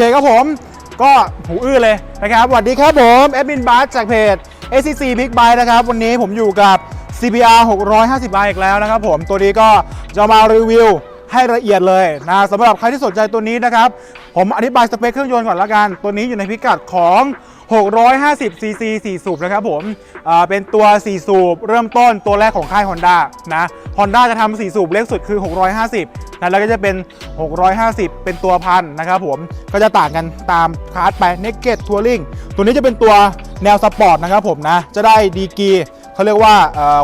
เคครับผม ก็หูอื้อเลยนะครับสวัสดีครับผมแอดมินบาร์จากเพจ ACC Big Bike นะครับ วันนี้ผมอยู่กับ CBR 650บาอีกแล้วนะครับผมตัวนี้ก็จะมารีวิวให้ละเอียดเลยนะสำหรับใครที่สนใจตัวนี้นะครับ ผมอธิบายสเปคเครื่องยนต์ก่อนละกัน ตัวนี้อยู่ในพิกัดของ 650 cc 4 สูบนะครับผมเป็นตัว 4 สูบ เริ่มต้นตัวแรกของค่าย Honda นะ Honda จะทำ4สูบเล็กสุดคือ 650นะแล้วก็จะเป็น 650 เป็นตัวพันนะครับผมก็จะต่างกันตามคลาสไป Naked Touring ตัวนี้จะเป็นตัวแนวสปอร์ตนะครับผมนะจะได้ดีกีเขาเรียกว่า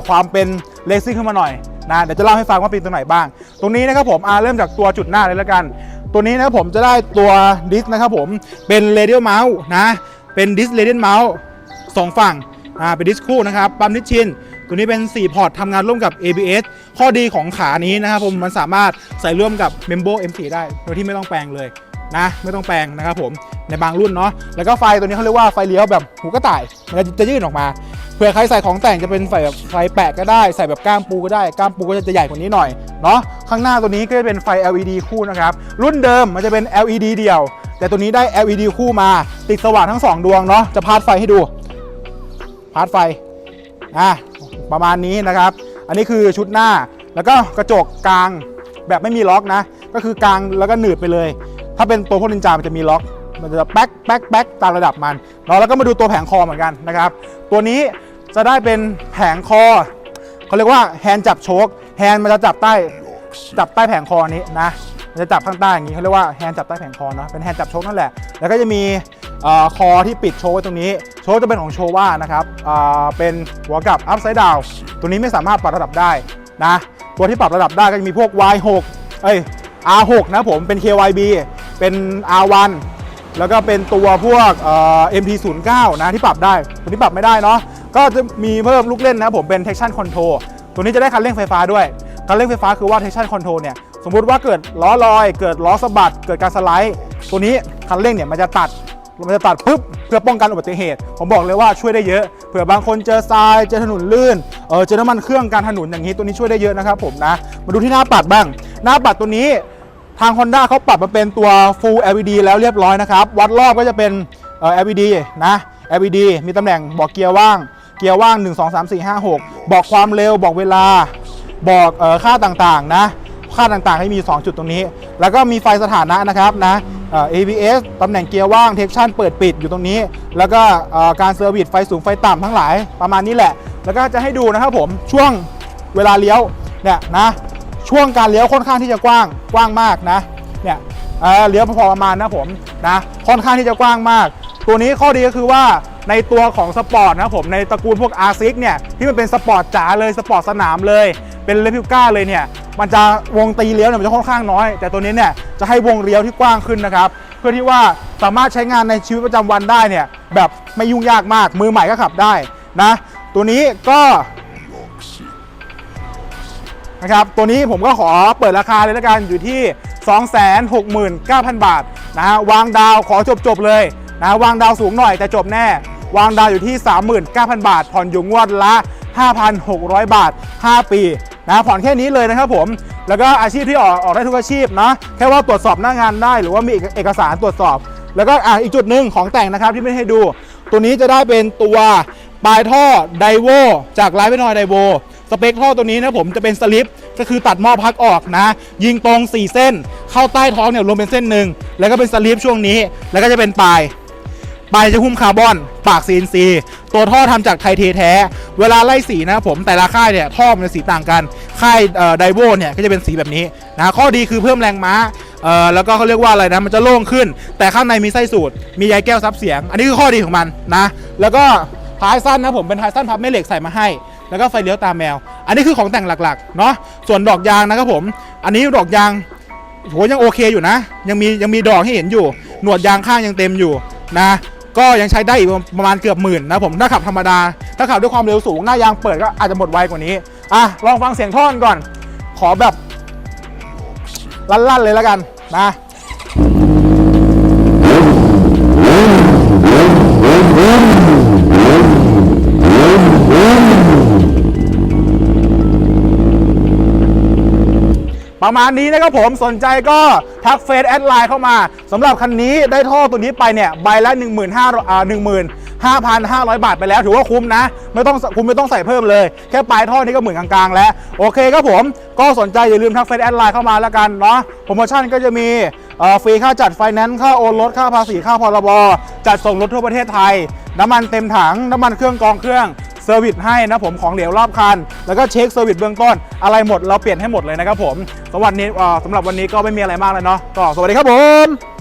ความเป็นเลซิ่งขึ้นมาหน่อยนะเดี๋ยวจะเล่าให้ฟังว่าเป็นตัวไหนบ้าง ตรงนี้นะครับผมอาเริ่มจากตัวจุดหน้าเลยแล้วกัน ตัวนี้นะครับผมจะได้ตัวดิสนะครับผมเป็น radial mouse นะเป็นดิส radial mouse สองฝั่งอ่าเป็นดิสคู่นะครับปั๊มนิชชิน ตัวนี้เป็น 4 พอร์ตทำงานร่วมกับ ABS ข้อดีของขานี้นะครับผมมันสามารถใส่ร่วมกับ Membo M4 ได้ โดยที่ไม่ต้องแปลงเลยนะไม่ต้องแปลงนะครับผมในบางรุ่นเนาะแล้วก็ไฟตัวนี้เขาเรียกว่าไฟเลี้ยวแบบหูกระต่ายมันจะยื่นออกมาเผื่อใครใส่ของแต่งจะเป็นไฟแบบไฟแปะก็ได้ใส่แบบก้ามปูก็ได้ก้ามปูก็จะใหญ่กว่านี้หน่อยเนาะข้างหน้าตัวนี้ก็จะเป็นไฟ LED คู่นะครับรุ่นเดิมมันจะเป็น LED เดี่ยว แต่ตัวนี้ได้ LED คู่มา ติดสว่างทั้งสองดวงเนาะจะพาดไฟให้ดูพาดไฟอะ ประมาณนี้นะครับ อันนี้คือชุดหน้าแล้วก็กระจกกลางแบบไม่มีล็อกนะ ก็คือกลางแล้วก็หนืดไปเลย ถ้าเป็นตัวพวกนินจามันจะมีล็อก มันจะแป๊กแป๊กแป๊กตามระดับมันเนาะแล้วก็มาดูตัวแผงคอเหมือนกันนะครับ ตัวนี้จะได้เป็นแผงคอเขาเรียกว่าแฮนด์จับโชคแฮนด์มันจะจับใต้จับใต้แผงคอนี้นะมันจะจับข้างใต้อย่างนี้เขาเรียกว่าแฮนด์จับใต้แผงคอเนาะเป็นแฮนด์จับโชคนั่นแหละแล้วก็จะมีคอที่ปิดโชว์ไว้ตรงนี้ โชว์จะเป็นของโชว่านะครับเป็นหัวกับอัพไซด์ดาวตัวนี้ไม่สามารถปรับระดับได้นะตัวที่ปรับระดับได้ก็จะมีพวก Y6 เอ้ย R6 นะผมเป็น KYB เป็น R1 แล้วก็เป็นตัวพวกเอ่อ MP09 นะที่ปรับได้ ตัวนี้ปรับไม่ได้เนาะก็จะมีเพิ่มลูกเล่นนะครับผมเป็น traction control ตัวนี้จะได้คันเร่งไฟฟ้าด้วย คันเร่งไฟฟ้าคือว่า traction control เนี่ยสมมุติว่าเกิดล้อลอย เกิดล้อสะบัด เกิดการสไลด์ ตัวนี้คันเร่งเนี่ยมันจะตัด มันจะตัดปุ๊บเพื่อป้องกันอุบัติเหตุ ผมบอกเลยว่าช่วยได้เยอะเผื่อบางคนเจอทรายเจอถนนลื่นเออเจอน้ำมันเครื่องการถนนอย่างนี้ตัวนี้ช่วยได้เยอะนะครับผมนะมาดูที่หน้าปัดบ้าง หน้าปัดตัวนี้ทาง Honda เขาปรับมาเป็นตัว Full LED แล้วเรียบร้อยนะครับ วัดรอบก็จะเป็นเอ่อ LED นะ LED มีตำแหน่งบอกเกียร์ว่าง เกียร์ว่าง 1 2 3 4 5 6 บอกความเร็วบอกเวลา บอกเออค่าต่างๆนะ ค่าต่างๆ ให้มี 2 จุดตรงนี้ แล้วก็มีไฟสถานะนะครับนะ ABS ตำแหน่งเกียร์ว่างเทคชั่นเปิดปิดอยู่ตรงนี้ แล้วก็การเซอร์วิสไฟสูงไฟต่ำทั้งหลายประมาณนี้แหละ แล้วก็จะให้ดูนะครับผมช่วงเวลาเลี้ยวเนี่ยนะช่วงการเลี้ยวค่อนข้างที่จะกว้างกว้างมากนะเนี่ยเเลี้ยวพอประมาณนะผมนะค่อนข้างที่จะกว้างมาก ตัวนี้ข้อดีก็คือว่าในตัวของสปอร์ตนะผมในตระกูลพวก r ซิเนี่ยที่มันเป็นสปอร์ตจ๋าเลยสปอร์ตสนามเลยเป็นเลพิก้าเลยเนี่ย มันจะวงตีเลี้ยวเนี่ยมันจะค่อนข้างน้อย แต่ตัวนี้เนี่ยจะให้วงเลี้ยวที่กว้างขึ้นนะครับเพื่อที่ว่าสามารถใช้งานในชีวิตประจำวันได้เนี่ยแบบไม่ยุ่งยากมากมือใหม่ก็ขับได้นะตัวนี้ก็นะครับตัวนี้ผมก็ขอเปิดราคาเลยแล้วกันอยู่ที่ 269,000 บาทนะฮะวางดาวขอจบจบๆเลยนะวางดาวสูงหน่อยแต่จบแน่ วางดาวอยู่ที่ 39,000 บาท ผ่อนอยู่งวดละ 5,600 บาท 5 ปี นะผ่อนแค่นี้เลยนะครับผม แล้วก็อาชีพที่ออกออกได้ทุกอาชีพนะแค่ว่าตรวจสอบหน้างานได้ หรือว่ามีเอกสารตรวจสอบ แล้วก็อะอีกจุดหนึ่งของแต่งนะครับที่ไม่ให้ดู ตัวนี้จะได้เป็นตัวปลายท่อไดโวจากไลฟ์เวนอยไดโวสเปคท่อตัวนี้นะผมจะเป็นสลิปก็คือตัดหม้อพักออกนะ ยิงตรง 4 เส้น เข้าใต้ท้องเนี่ยรวมเป็นเส้นหนึ่งแล้วก็เป็นสลิปช่วงนี้ แล้วก็จะเป็นปลาย ลายจะหุ้มคาร์บอน ปาก CNC ตัวท่อทำจากไทเทแท้ เวลาไล่สีนะครับผมแต่ละค่ายเนี่ยท่อมันจะสีต่างกัน ค่ายไดโวเนี่ยก็จะเป็นสีแบบนี้นะข้อดีคือเพิ่มแรงม้าเอ่อแล้วก็เขาเรียกว่าอะไรนะมันจะโล่งขึ้น แต่ข้างในมีไส้สูตร มีใยแก้วซับเสียง อันนี้คือข้อดีของมันนะ แล้วก็ท้ายสั้นนะผมเป็นท้ายสั้นพับแม่เหล็กใส่มาให้ แล้วก็ไฟเลี้ยวตามแมว อันนี้คือของแต่งหลักๆเนาะส่วนดอกยางนะครับผม อันนี้ดอกยางโหยังโอเคอยู่นะ ยังมียังมีดอกให้เห็นอยู่ หนวดยางข้างยังเต็มอยู่นะ ก็ยังใช้ได้อีกประมาณเกือบหมื่นนะผมถ้าขับธรรมดา ถ้าขับด้วยความเร็วสูงหน้ายางเปิดก็อาจจะหมดไวกว่านี้อะลองฟังเสียงท่อนก่อน ขอแบบลั่นๆเลยแล้วกันนะ ประมาณนี้นะครับผมสนใจก็ทักเฟซแอดไลน์เข้ามาสำหรับคันนี้ได้ท่อตัวนี้ไปเนี่ยใบละ1 5 0 0 0อ่า1 5,500 บาทไปแล้วถือว่าคุ้มนะ ไม่ต้องคุณไม่ต้องใส่เพิ่มเลย แค่ปลายท่อนี้ก็หมื่นกลางๆ แล้ว โอเคครับผมก็สนใจอย่าลืมทักเฟซแอดไลน์เข้ามาแล้วกันเนาะโปรโมชั่นก็จะมีฟรีค่าจัดไฟแนนซ์ค่าโอนรถค่าภาษีค่าพรบจัดส่งรถทั่วประเทศไทย น้ำมันเต็มถังน้ำมันเครื่องกองเครื่อง เซอร์วิสให้นะผมของเหลวรอบคัน แล้วก็เช็คเซอร์วิสเบื้องต้น อะไรหมดเราเปลี่ยนให้หมดเลยนะครับผมสำหรับวันนี้สำหรับวันนี้ก็ไม่มีอะไรมากเลยเนาะก็สวัสดีครับผม